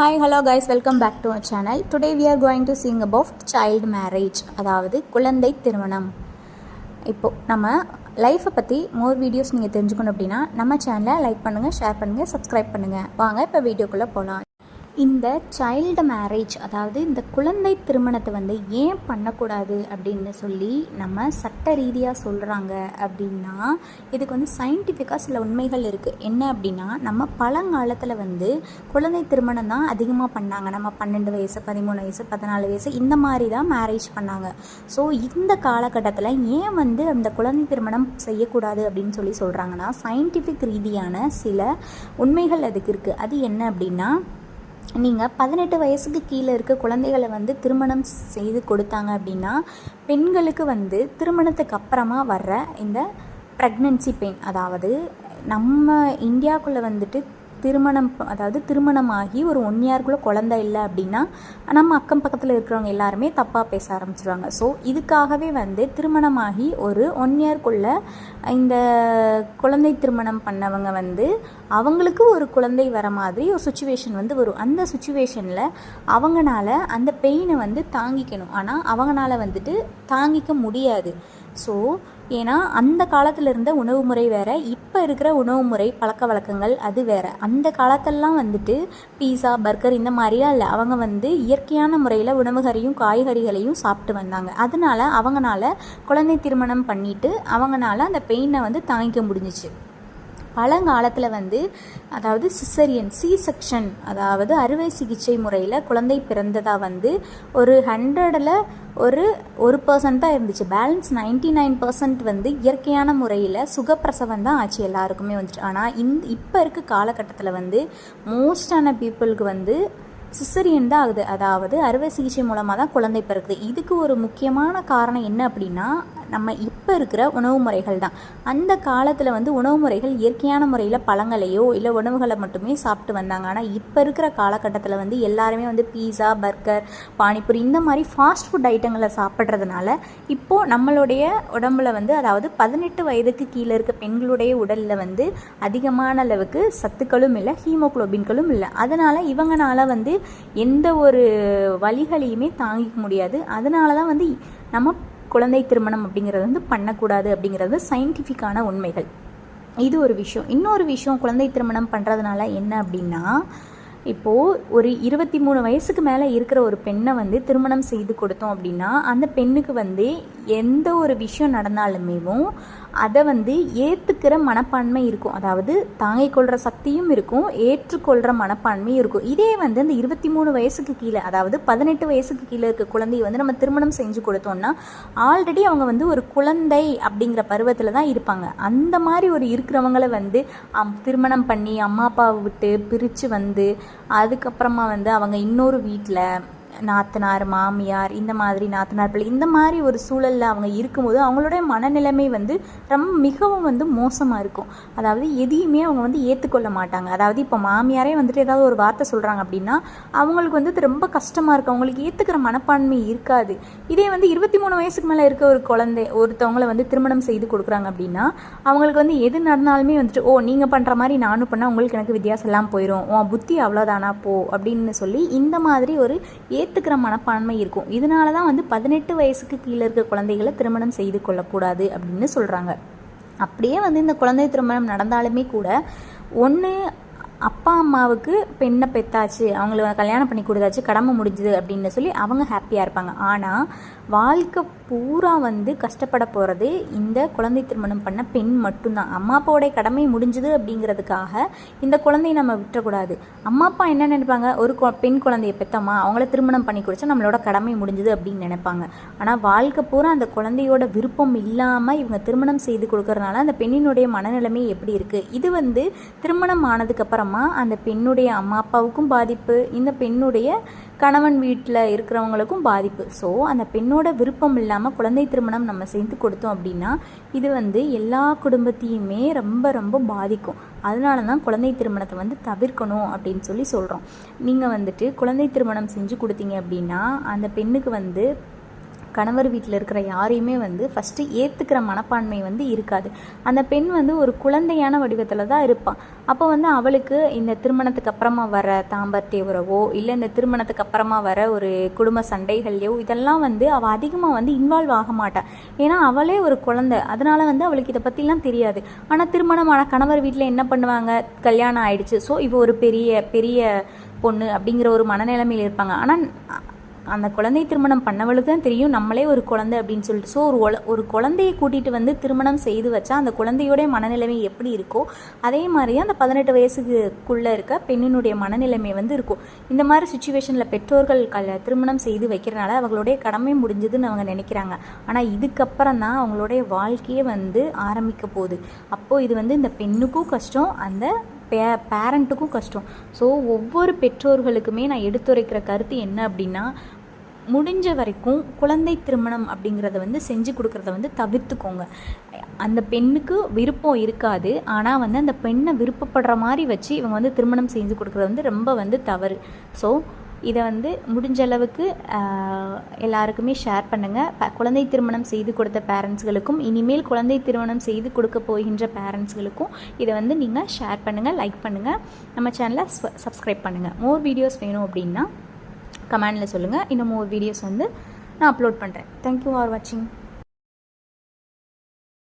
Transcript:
Hi hello guys welcome back to our channel today we are going to sing about child marriage அதாவது குழந்தை திருமணம். இப்போது நம்ம லைஃப்பை பற்றி மோர் வீடியோஸ் நீங்கள் தெரிஞ்சுக்கணும் அப்படின்னா நம்ம சேனலை லைக் பண்ணுங்கள் ஷேர் பண்ணுங்கள் சப்ஸ்கிரைப் பண்ணுங்கள் வாங்க இப்போ வீடியோக்குள்ளே போகலாம் இந்த சைல்டு மேரேஜ் அதாவது இந்த குழந்தை திருமணத்தை வந்து ஏன் பண்ணக்கூடாது அப்படின்னு சொல்லி நம்ம சட்ட ரீதியாக சொல்கிறாங்க அப்படின்னா இதுக்கு வந்து சயின்டிஃபிக்காக சில உண்மைகள் இருக்குது என்ன அப்படின்னா நம்ம பழங்காலத்தில் வந்து குழந்தை திருமணம் தான் அதிகமாக பண்ணாங்க. நம்ம பன்னெண்டு வயசு பதிமூணு வயசு பதினாலு வயசு இந்த மாதிரி தான் மேரேஜ் பண்ணாங்க. ஸோ இந்த காலகட்டத்தில் ஏன் வந்து அந்த குழந்தை திருமணம் செய்யக்கூடாது அப்படின்னு சொல்லி சொல்கிறாங்கன்னா சயின்டிஃபிக் ரீதியான சில உண்மைகள் அதுக்கு இருக்குது அது என்ன அப்படின்னா நீங்கள் பதினெட்டு வயசுக்கு கீழே இருக்க குழந்தைகளை வந்து திருமணம் செய்து கொடுத்தாங்க அப்படின்னா பெண்களுக்கு வந்து திருமணத்துக்கு அப்புறமா வர்ற இந்த ப்ரெக்னென்சி பெயின் அதாவது நம்ம இந்தியாவுக்குள்ளே வந்துட்டு திருமணம் அதாவது அதாவது திருமணமாகி ஒரு ஒன் இயர்க்குள்ளே குழந்தை இல்லை அப்படின்னா நம்ம அக்கம் பக்கத்தில் இருக்கிறவங்க எல்லாருமே தப்பாக பேச ஆரம்பிச்சிருவாங்க. ஸோ இதுக்காகவே வந்து திருமணமாகி ஒரு ஒன் இயர்க்குள்ளே இந்த குழந்தை திருமணம் பண்ணவங்க வந்து அவங்களுக்கு ஒரு குழந்தை வர மாதிரி ஒரு சுச்சுவேஷன் வந்து வரும். அந்த சுச்சுவேஷனில் அவங்களால அந்த பெயினை வந்து தாங்கிக்கணும். ஆனால் அவங்களால வந்துட்டு தாங்கிக்க முடியாது. ஸோ ஏன்னா அந்த காலத்தில் இருந்த உணவு முறை வேறு இப்போ இருக்கிற உணவு முறை பழக்க வழக்கங்கள் அது வேறு. அந்த காலத்திலலாம் வந்துட்டு பீஸா பர்கர் இந்த மாதிரிலாம் இல்லை. அவங்க வந்து இயற்கையான முறையில் உணவுகளையும் காய்கறிகளையும் சாப்பிட்டு வந்தாங்க. அதனால அவங்களால குழந்தை திருமணம் பண்ணிட்டு அவங்களால அந்த பெயினை வந்து தாங்கிக்க முடிஞ்சிச்சு. பழங்காலத்தில் வந்து அதாவது சிசரியன் சி செக்ஷன் அதாவது அறுவை சிகிச்சை முறையில் குழந்தை பிறந்ததாக வந்து ஒரு ஹண்ட்ரடில் ஒரு ஒரு பர்சன்ட் தான் இருந்துச்சு. பேலன்ஸ் 99% நைன் பர்சன்ட் வந்து இயற்கையான முறையில் சுகப்பிரசவம் தான் ஆச்சு எல்லாருக்குமே வந்துட்டு ஆனால் இந்த இப்போ இருக்க காலகட்டத்தில் வந்து மோஸ்டான பீப்புளுக்கு வந்து சிசரியன் தான் ஆகுது. அதாவது அறுவை சிகிச்சை மூலமாக தான் குழந்தை பிறக்குது. இதுக்கு ஒரு முக்கியமான காரணம் என்ன அப்படின்னா நம்ம இப்போ இருக்கிற உணவு முறைகள் தான். அந்த காலத்தில் வந்து உணவு முறைகள் இயற்கையான முறையில் பழங்களையோ இல்லை உணவுகளை மட்டுமே சாப்பிட்டு வந்தாங்க. ஆனால் இப்போ இருக்கிற காலகட்டத்தில் வந்து எல்லாருமே வந்து பீஸா பர்கர் பானிபூரி இந்த மாதிரி ஃபாஸ்ட் ஃபுட் ஐட்டங்களை சாப்பிட்றதுனால இப்போது நம்மளுடைய உடம்புல வந்து அதாவது பதினெட்டு வயதுக்கு கீழே இருக்க பெண்களுடைய உடலில் வந்து அதிகமான அளவுக்கு சத்துக்களும் இல்லை ஹீமோகுளோபின்களும் இல்லை. அதனால் இவங்கனால வந்து எந்த ஒரு வழிகளையுமே தாங்கிக்க முடியாது. அதனால தான் வந்து நம்ம குழந்தை திருமணம் அப்படிங்கிறது வந்து பண்ணக்கூடாது அப்படிங்கிறது சயின்டிஃபிக்கான உண்மைகள். இது ஒரு விஷயம். இன்னொரு விஷயம் குழந்தை திருமணம் பண்ணுறதுனால என்ன அப்படின்னா இப்போது ஒரு இருபத்தி மூணு வயசுக்கு மேலே இருக்கிற ஒரு பெண்ணை வந்து திருமணம் செய்து கொடுத்தோம் அப்படின்னா அந்த பெண்ணுக்கு வந்து எந்த ஒரு விஷயம் நடந்தாலுமேவும் அதை வந்து ஏற்றுக்கிற மனப்பான்மை இருக்கும். அதாவது தாங்கிக் கொள்கிற சக்தியும் இருக்கும் ஏற்றுக்கொள்கிற மனப்பான்மையும் இருக்கும். இதே வந்து அந்த இருபத்தி மூணு வயசுக்கு கீழே அதாவது பதினெட்டு வயசுக்கு கீழே இருக்க குழந்தையை வந்து நம்ம திருமணம் செஞ்சு கொடுத்தோம்னா ஆல்ரெடி அவங்க வந்து ஒரு குழந்தை அப்படிங்கிற பருவத்தில் தான் இருப்பாங்க. அந்த மாதிரி ஒரு இருக்கிறவங்கள வந்து அம், திருமணம் பண்ணி அம்மா அப்பாவை விட்டு பிரித்து வந்து அதுக்கப்புறமா வந்து அவங்க இன்னொரு வீட்டில் நாத்தனார் மாமியார் இந்த மாதிரி நாத்தனார் பிள்ளை இந்த மாதிரி ஒரு சூழலில் அவங்க இருக்கும்போது அவங்களுடைய மனநிலைமை வந்து ரொம்ப மிகவும் வந்து மோசமாக இருக்கும். அதாவது எதையுமே அவங்க வந்து ஏற்றுக்கொள்ள மாட்டாங்க. அதாவது இப்போ மாமியாரே வந்துட்டு ஏதாவது ஒரு வார்த்தை சொல்கிறாங்க அப்படின்னா அவங்களுக்கு வந்து ரொம்ப கஷ்டமாக இருக்கும். அவங்களுக்கு ஏற்றுக்கிற மனப்பான்மை இருக்காது. இதே வந்து இருபத்தி மூணு வயசுக்கு மேலே இருக்க ஒரு குழந்தை ஒருத்தவங்களை வந்து திருமணம் செய்து கொடுக்குறாங்க அப்படின்னா அவங்களுக்கு வந்து எது நடந்தாலுமே வந்துட்டு ஓ நீங்கள் பண்ணுற மாதிரி நானும் பண்ணால் உங்களுக்கு எனக்கு வித்தியாசம் எல்லாம் போயிடும் உன் புத்தி அவ்வளோதானா போ. அப்படின்னு சொல்லி இந்த மாதிரி ஒரு ஏற்றுக்கிற மனப்பான்மை இருக்கும். இதனால தான் வந்து பதினெட்டு வயசுக்கு கீழே இருக்க குழந்தைகளை திருமணம் செய்து கொள்ளக்கூடாது அப்படின்னு சொல்கிறாங்க அப்படியே வந்து இந்த குழந்தை திருமணம் நடந்தாலுமே கூட ஒன்று அப்பா அம்மாவுக்கு பெண்ணை பெத்தாச்சு அவங்கள கல்யாணம் பண்ணி கொடுத்தாச்சு கடமை முடிஞ்சுது அப்படின்னு சொல்லி அவங்க ஹாப்பியாக இருப்பாங்க. ஆனால் வாழ்க்கை பூரா வந்து கஷ்டப்பட போகிறது இந்த குழந்தை திருமணம் பண்ண பெண் மட்டும்தான். அம்மா அப்பாவோடைய கடமை முடிஞ்சுது அப்படிங்கிறதுக்காக இந்த குழந்தையை நம்ம விட்டுறக்கூடாது. அம்மா அப்பா என்ன நினைப்பாங்க? ஒரு பெண் குழந்தையை பெத்தம்மா அவங்கள திருமணம் பண்ணி கொடுத்தா நம்மளோட கடமை முடிஞ்சுது அப்படின்னு நினைப்பாங்க. ஆனால் வாழ்க்கை பூரா அந்த குழந்தையோட விருப்பம் இல்லாமல் இவங்க திருமணம் செய்து கொடுக்கறதுனால அந்த பெண்ணினுடைய மனநிலைமை எப்படி இருக்குது இது வந்து திருமணம் ஆனதுக்கப்புறமா அந்த பெண்ணுடைய அம்மா அப்பாவுக்கும் பாதிப்பு இந்த பெண்ணுடைய கணவன் வீட்டில் இருக்கிறவங்களுக்கும் பாதிப்பு. ஸோ அந்த பெண்ணோட விருப்பம் இல்லாமல் குழந்தை திருமணம் நம்ம செய்து கொடுத்தோம் அப்படின்னா இது வந்து எல்லா குடும்பத்தையுமே ரொம்ப ரொம்ப பாதிக்கும். அதனால தான் குழந்தை திருமணத்தை வந்து தவிர்க்கணும் அப்படின்னு சொல்லி சொல்கிறோம் நீங்கள் வந்துட்டு குழந்தை திருமணம் செஞ்சு கொடுத்தீங்க அப்படின்னா அந்த பெண்ணுக்கு வந்து கணவர் வீட்டில் இருக்கிற யாரையுமே வந்து ஃபஸ்ட்டு ஏற்றுக்கிற மனப்பான்மை வந்து இருக்காது. அந்த பெண் வந்து ஒரு குழந்தையான வடிவத்தில் தான் இருப்பான் அப்போ வந்து அவளுக்கு இந்த திருமணத்துக்கு அப்புறமா வர தாம்பத்திய உறவோ இல்லை இந்த திருமணத்துக்கு அப்புறமா வர ஒரு குடும்ப சண்டைகள்லையோ இதெல்லாம் வந்து அவள் அதிகமாக வந்து இன்வால்வ் ஆக மாட்டாள் ஏன்னா அவளே ஒரு குழந்தை. அதனால வந்து அவளுக்கு இதை பற்றிலாம் தெரியாது. ஆனால் திருமணமான கணவர் வீட்டில் என்ன பண்ணுவாங்க? கல்யாணம் ஆயிடுச்சு. ஸோ இவ ஒரு பெரிய பெரிய பொண்ணு அப்படிங்கிற ஒரு மனநிலைமையில் இருப்பாங்க. ஆனால் அந்த குழந்தை திருமணம் பண்ணவளுக்கு தான் தெரியும். நம்மளே ஒரு குழந்தை அப்படின்னு சொல்லிட்டு. ஸோ ஒரு ஒரு குழந்தையை கூட்டிகிட்டு வந்து திருமணம் செய்து வச்சா அந்த குழந்தையோடைய மனநிலைமை எப்படி இருக்கோ அதே மாதிரியே அந்த பதினெட்டு வயசுக்குள்ளே இருக்க பெண்ணினுடைய மனநிலைமை வந்து இருக்கும். இந்த மாதிரி சுச்சுவேஷனில் பெற்றோர்கள் கல் திருமணம் செய்து வைக்கிறனால அவங்களுடைய கடமை முடிஞ்சதுன்னு அவங்க நினைக்கிறாங்க. ஆனால் இதுக்கப்புறம் தான் அவங்களுடைய வாழ்க்கையே வந்து ஆரம்பிக்க போகுது. அப்போது இது வந்து இந்த பெண்ணுக்கும் கஷ்டம் அந்த பே பேரண்ட்டுக்கும் கஷ்டம். ஸோ ஒவ்வொரு பெற்றோர்களுக்குமே நான் எடுத்துரைக்கிற கருத்து என்ன அப்படின்னா முடிஞ்ச வரைக்கும் குழந்தை திருமணம் அப்படிங்கிறத வந்து செஞ்சு கொடுக்குறத வந்து தவிர்த்துக்கோங்க. அந்த பெண்ணுக்கு விருப்பம் இருக்காது. ஆனால் வந்து அந்த பெண்ணை விருப்பப்படுற மாதிரி வச்சு இவங்க வந்து திருமணம் செஞ்சு கொடுக்குறது வந்து ரொம்ப வந்து தவறு. ஸோ இதை வந்து முடிஞ்ச அளவுக்கு எல்லாருக்குமே ஷேர் பண்ணுங்கள் ப- குழந்தை திருமணம் செய்து கொடுத்த பேரண்ட்ஸ்களுக்கும் இனிமேல் குழந்தை திருமணம் செய்து கொடுக்க போகின்ற பேரண்ட்ஸ்களுக்கும் இதை வந்து நீங்கள் ஷேர் பண்ணுங்கள் லைக் பண்ணுங்கள் நம்ம சேனலை சப்ஸ்கிரைப் பண்ணுங்கள் மோர் வீடியோஸ் வேணும் அப்படின்னா கமெண்டில் சொல்லுங்கள் இன்னும் மோர் வீடியோஸ் வந்து நான் அப்லோட் பண்ணுறேன் தேங்க்யூ ஃபார் வாட்சிங்